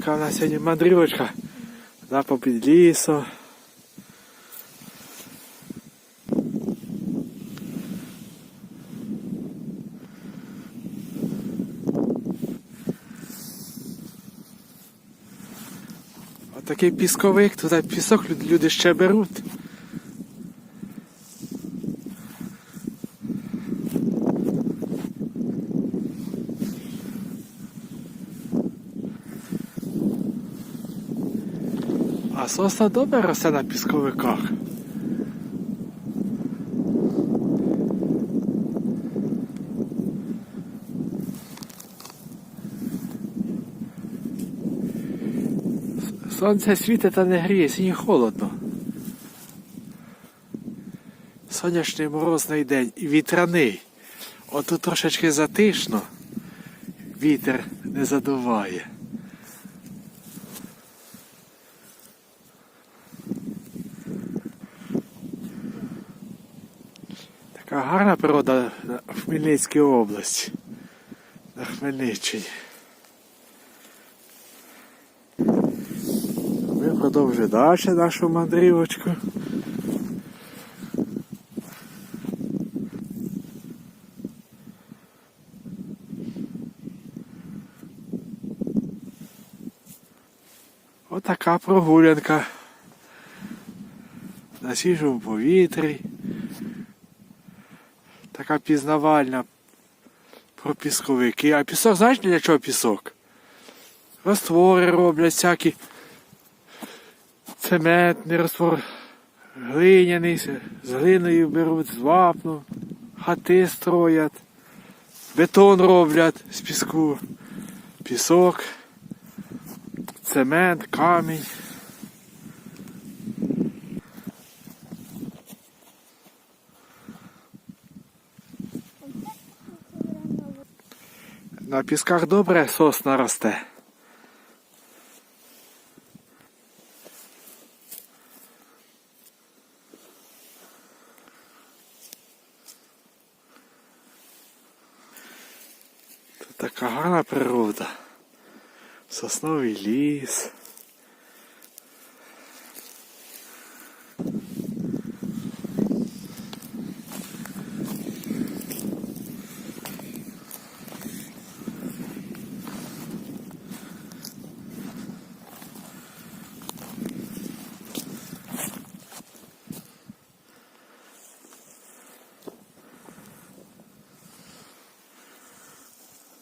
така у нас сьогодні мандрівочка. Да, попід лісом. Такий пісковик, туди пісок люди ще беруть. А сосна добре росте на пісковиках. Сонце світить та не гріє, сьогодні холодно. Сонячний морозний день і вітряний. Отут трошечки затишно. Вітер не задуває. Така гарна природа в Хмельницькій області. На Хмельниччині. Ми продовжуємо далі нашу мандрівочку. Отака прогулянка. На свіжому повітрі. Така пізнавальна про пісковики. А пісок, знаєш для чого пісок? Роствори роблять всякі цементний роствор, глиняний, з глиною беруть, з вапну, хати строять, бетон роблять з піску, пісок, цемент, камінь. На пісках добре сосна росте. Тут така гарна природа. Сосновий ліс.